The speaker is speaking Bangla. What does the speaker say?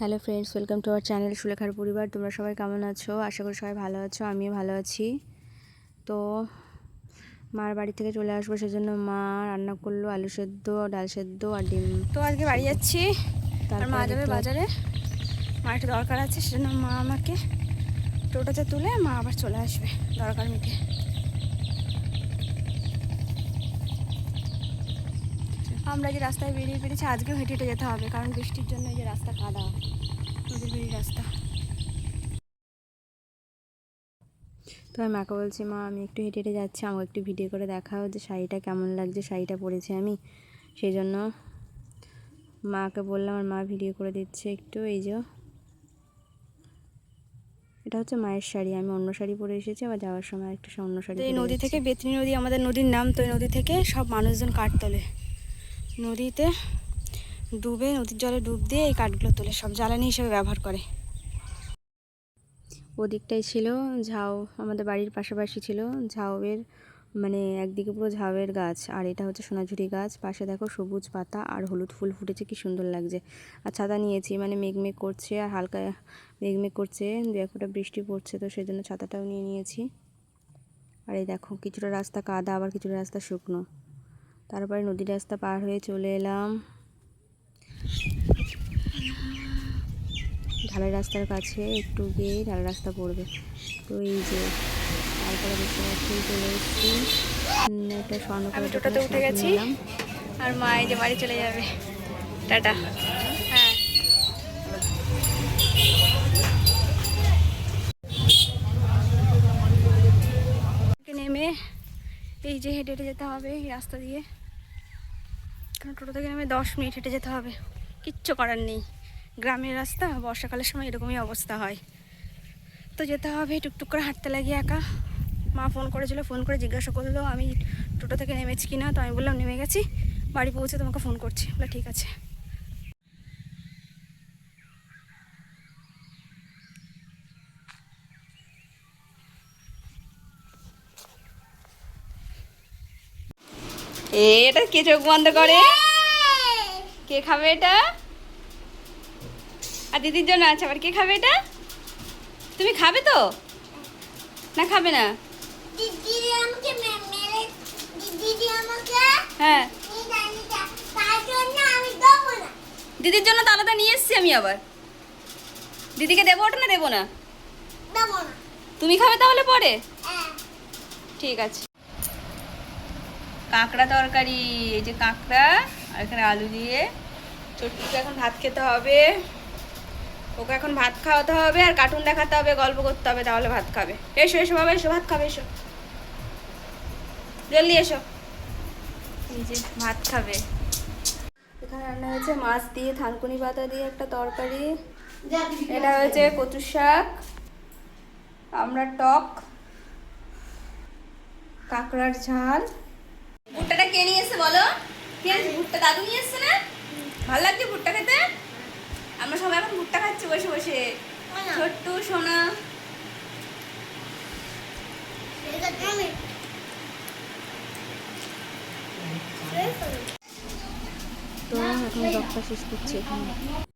Hello friends welcome to our channel সুলেখার পরিবার। তোমরা সবাই কেমন আছো? আশা করি সবাই ভালো আছো আমিও ভালো আছি। তো মার বাড়ি থেকে চলে আসব সেজন্য মা রান্না করল আলু সেদ্ধ ডাল সেদ্ধ আর ডিম। তো আজকে বাড়ি যাচ্ছি আর মা যাবে বাজারে। মা একটু দরকার আছে সেজন্য মা আমাকে টোটোতে তুলে মা আবার চলে আসবে দরকার মিটে। আমরা যে রাস্তায় বেরিয়ে পেরেছি আজকেও হেঁটে হেঁটে যেতে হবে কারণ বৃষ্টির জন্য এই যে রাস্তা কাদা। নদীর বেরিয়ে রাস্তা। তো আমি মাকে বলছি মা আমি একটু হেঁটে হেঁটে যাচ্ছি আমাকে একটু ভিডিও করে দেখাও যে শাড়িটা কেমন লাগছে শাড়িটা পরেছি আমি। সেই জন্য মাকে বললাম আর মা ভিডিও করে দিচ্ছে একটু এই যে এটা হচ্ছে মায়ের শাড়ি আমি অন্য শাড়ি পরে এসেছি আবার যাওয়ার সময় একটা অন্য শাড়ি এই নদী থেকে বেতনি নদী আমাদের নদীর নাম তো এই নদী থেকে সব মানুষজন কাঠ তোলে। নদীতে ডুবে, নদীর জলে ডুব দিয়ে এই কাঠগুলো তোলে, সব জ্বালানি হিসেবে ব্যবহার করে। ওদিকটাই ছিল ঝাউ, আমাদের বাড়ির পাশাপাশি ছিল ঝাউয়ের মানে একদিকে পুরো ঝাউয়ের গাছ, আর এটা হচ্ছে সোনাঝুরি গাছ। পাশে দেখো সবুজ পাতা আর হলুদ ফুল ফুটেছে, কি সুন্দর লাগছে। আর ছাতা নিয়েছি মানে মেঘমেঘ করছে আর হালকা মেঘমেঘ করছে, দু এক ফোঁটা বৃষ্টি পড়ছে, তো সেই জন্য ছাতাটাও নিয়ে নিয়েছি। আর এই দেখো, কিছুটা রাস্তা কাদা, আবার কিছুটা রাস্তা শুকনো। তারপরে নদী রাস্তা পার হয়ে চলে এলাম। ঢালাই রাস্তার কাছে একটু গিয়ে ঢালাই রাস্তা পড়বে। তো এই যে তারপরে দেখতে পাচ্ছি চলে এসেছি। একটা টোটোতে উঠে গেছি। আর মা এই যে বাড়ি চলে যাবে। টাটা হ্যাঁ নেমে এই যে হেঁটে হেঁটে যেতে হবে এই রাস্তা দিয়ে। কারণ টোটো থেকে আমি দশ মিনিট হেঁটে যেতে হবে। কিচ্ছু করার নেই। গ্রামের রাস্তা, বর্ষাকালের সময় এরকমই অবস্থা হয়। তো যেতে হবে, টুকটুক করে হাঁটতে লাগি একা। মা ফোন করেছিল, ফোন করে জিজ্ঞাসা করল, আমি টোটো থেকে নেমেছি কিনা? তো আমি বললাম, নেমে গেছি। বাড়ি পৌঁছে তোমাকে ফোন করছি। বলে, ঠিক আছে। এটা কে চোখ বন্ধ করে? কে খাবে এটা? আর দিদির জন্য আছে আবার কে খাবে এটা? তুমি খাবে তো? না খাবে না। হ্যাঁ। দিদির জন্য তো আলাদা নিয়ে এসছি আমি আবার। দিদিকে দেবো ওটা না? দেবো না। তুমি খাবে তাহলে পরে? হ্যাঁ। ঠিক আছে। কাঁকড়া তরকারি, এই যে কাঁকড়া, আর এখানে আলু দিয়ে। ছোট্টুকে এখন ভাত খেতে হবে। ওকে এখন ভাত খাওয়াতে হবে, আর কার্টুন দেখাতে হবে, গল্প করতে হবে, তাহলে ভাত খাবে। এসো এসো, বাবা, এসো, ভাত খাবে, এসো। জলদি এসো। এই যে ভাত খাবে। এখানে রান্না হয়েছে মাছ দিয়ে, থানকুনি পাতা দিয়ে একটা তরকারি। এটা হয়েছে কচু শাক। আমরা টক, কাঁকড়ার ঝাল। কে নিয়ে এসে বলো? কে ভুট্টা দাদু নিয়ে এসছে না? ভালো লাগছে ভুট্টা খেতে? আমরা সবাই এখন ভুট্টা খাচ্ছি বসে বসে। ছোট্টু সোনা। তো এখন ডক্টর শেষ করছি এখানে।